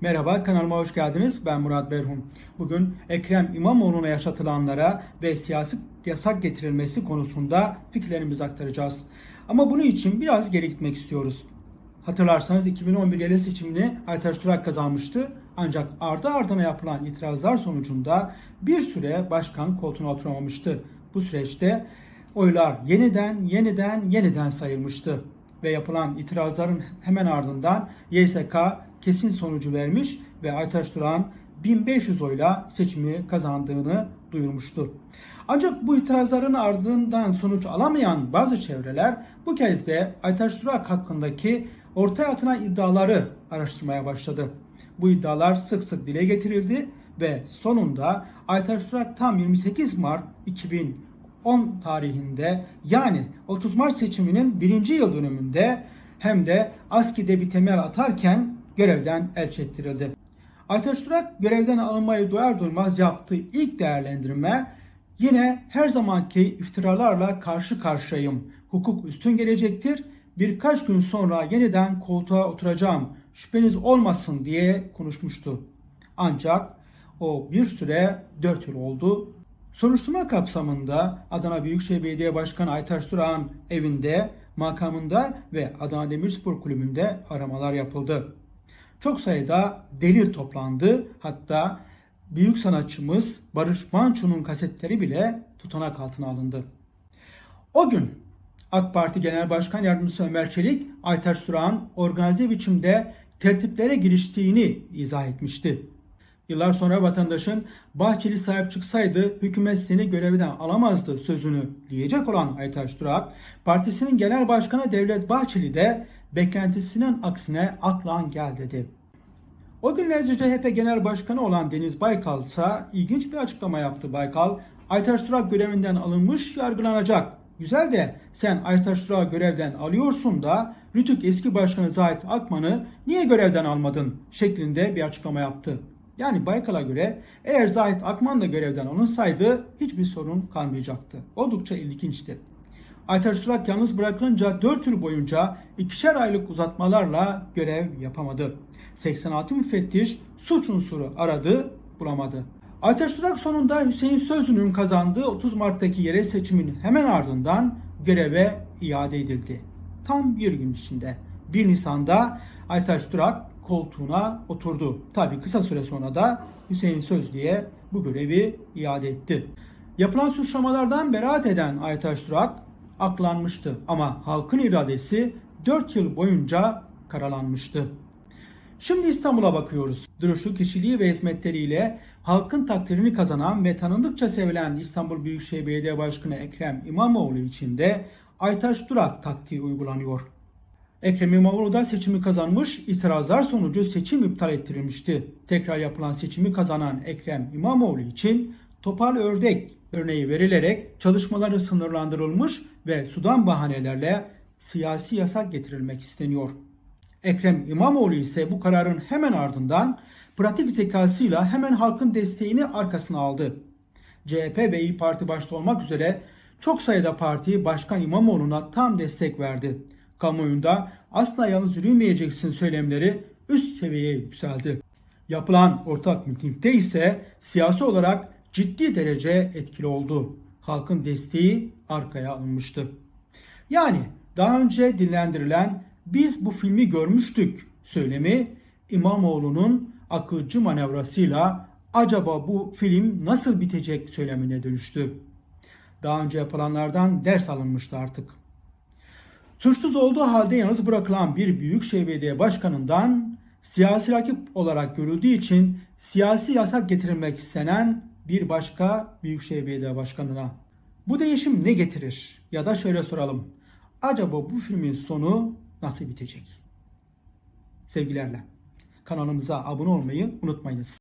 Merhaba kanalıma hoş geldiniz. Ben Murat Berhum. Bugün Ekrem İmamoğlu'na yaşatılanlara ve siyasi yasak getirilmesi konusunda fikirlerimizi aktaracağız. Ama bunun için biraz geri gitmek istiyoruz. Hatırlarsanız 2011 yerel seçimini Aytaç Durak kazanmıştı. Ancak ardı ardına yapılan itirazlar sonucunda bir süre başkan koltuğuna oturamamıştı. Bu süreçte oylar yeniden yeniden yeniden sayılmıştı ve yapılan itirazların hemen ardından YSK kesin sonucu vermiş ve Aytaç Duran 1500 oyla seçimi kazandığını duyurmuştu. Ancak bu itirazların ardından sonuç alamayan bazı çevreler bu kez de Aytaç Durak hakkındaki ortaya atılan iddiaları araştırmaya başladı. Bu iddialar sık sık dile getirildi ve sonunda Aytaç Durak tam 28 Mart 2010 tarihinde yani 30 Mart seçiminin birinci yıl dönümünde hem de ASKİ'de bir temel atarken görevden el çektirildi. Aytaç Durak görevden alınmayı duyar duymaz yaptığı ilk değerlendirme yine her zamanki iftiralarla karşı karşıyayım. Hukuk üstün gelecektir. Birkaç gün sonra yeniden koltuğa oturacağım. Şüpheniz olmasın diye konuşmuştu. Ancak o bir süre 4 yıl oldu. Soruşturma kapsamında Adana Büyükşehir Belediye Başkanı Aytaç Durak'ın evinde, makamında ve Adana Demirspor Kulübü'nde aramalar yapıldı. Çok sayıda delil toplandı. Hatta büyük sanatçımız Barış Manço'nun kasetleri bile tutanak altına alındı. O gün AK Parti Genel Başkan Yardımcısı Ömer Çelik, Aytaç Durak'ın organize biçimde tertiplere giriştiğini izah etmişti. Yıllar sonra vatandaşın Bahçeli sahip çıksaydı hükümet seni görevden alamazdı sözünü diyecek olan Aytaç Durak, partisinin genel başkanı Devlet Bahçeli de beklentisinin aksine aklan gel dedi. O günlerce CHP Genel Başkanı olan Deniz Baykal ise ilginç bir açıklama yaptı Baykal. Aytaç Durak görevinden alınmış yargılanacak. Güzel de sen Aytaç Durak'ı görevden alıyorsun da Rütük eski başkanı Zahit Akman'ı niye görevden almadın şeklinde bir açıklama yaptı. Yani Baykal'a göre eğer Zahit Akman da görevden alınsaydı hiçbir sorun kalmayacaktı. Oldukça ilginçti. Aytaç Durak yalnız bırakılınca 4 yıl boyunca ikişer aylık uzatmalarla görev yapamadı. 86 müfettiş suç unsuru aradı, bulamadı. Aytaç Durak sonunda Hüseyin Sözlü'nün kazandığı 30 Mart'taki yerel seçimin hemen ardından göreve iade edildi. Tam bir gün içinde 1 Nisan'da Aytaç Durak koltuğuna oturdu. Tabi kısa süre sonra da Hüseyin Sözlü'ye bu görevi iade etti. Yapılan suçlamalardan beraat eden Aytaç Durak aklanmıştı ama halkın iradesi 4 yıl boyunca karalanmıştı. Şimdi İstanbul'a bakıyoruz. Duruşu, kişiliği ve hizmetleriyle halkın takdirini kazanan ve tanındıkça sevilen İstanbul Büyükşehir Belediye Başkanı Ekrem İmamoğlu için de Aytaç Durak taktiği uygulanıyor. Ekrem İmamoğlu da seçimi kazanmış, itirazlar sonucu seçim iptal ettirilmişti. Tekrar yapılan seçimi kazanan Ekrem İmamoğlu için topal ördek örneği verilerek çalışmaları sınırlandırılmış ve sudan bahanelerle siyasi yasak getirilmek isteniyor. Ekrem İmamoğlu ise bu kararın hemen ardından pratik zekasıyla hemen halkın desteğini arkasına aldı. CHP ve İyi Parti başta olmak üzere çok sayıda parti Başkan İmamoğlu'na tam destek verdi. Kamuoyunda asla yalnız yürümeyeceksin söylemleri üst seviyeye yükseldi. Yapılan ortak mitingde ise siyasi olarak ciddi derece etkili oldu. Halkın desteği arkaya alınmıştı. Yani daha önce dillendirilen biz bu filmi görmüştük söylemi İmamoğlu'nun akılcı manevrasıyla acaba bu film nasıl bitecek söylemine dönüştü. Daha önce yapılanlardan ders alınmıştı artık. Suçsuz olduğu halde yalnız bırakılan bir büyükşehir belediye başkanından siyasi rakip olarak görüldüğü için siyasi yasak getirilmek istenen bir başka büyükşehir belediye başkanına. Bu değişim ne getirir? Ya da şöyle soralım. Acaba bu filmin sonu nasıl bitecek? Sevgilerle. Kanalımıza abone olmayı unutmayınız.